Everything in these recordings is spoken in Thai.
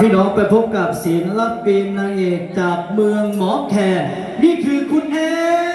พี่น้องไปพบกับศิลปินนางเอกจากเมืองหมอแคนนี่คือคุณแอน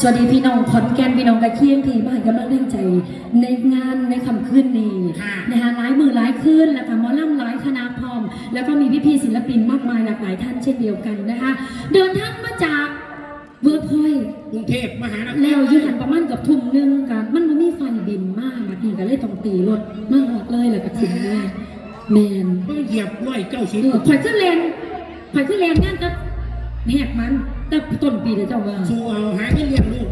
สวัสดีพี่น้องขอนแก่นพี่น้องกระเคียงที่มาให้กำลังแรงใจ ในงานในคำขึ้นนี้ค่ะนะคะหลายมือหลายคืนแล้วก็หมอลำหลายคณะพร้อม แล้วก็มีพี่ๆศิลปินมากมายหลากหลายท่านเช่นเดียวกันนะคะ เดินทางมาจากเวิร์กพอยต์กรุงเทพมหานครแล้วอยืหันประมาณกับทุ่มหนึงกันมันบ่มีไฟบินมากแบบนี้ก็เลยต้องตีรถมาหอดเลยแล้วก็ถึงเลยแมนเพิ่งเหยียบร้อยเก้าสิบเออข่อยขึ้นเลนข่อยขึ้นเลนงานก็แหกมัน แต่ต้นปีเลยเจ้าว่าสู่เอาหาเงินเลี้ยงลูก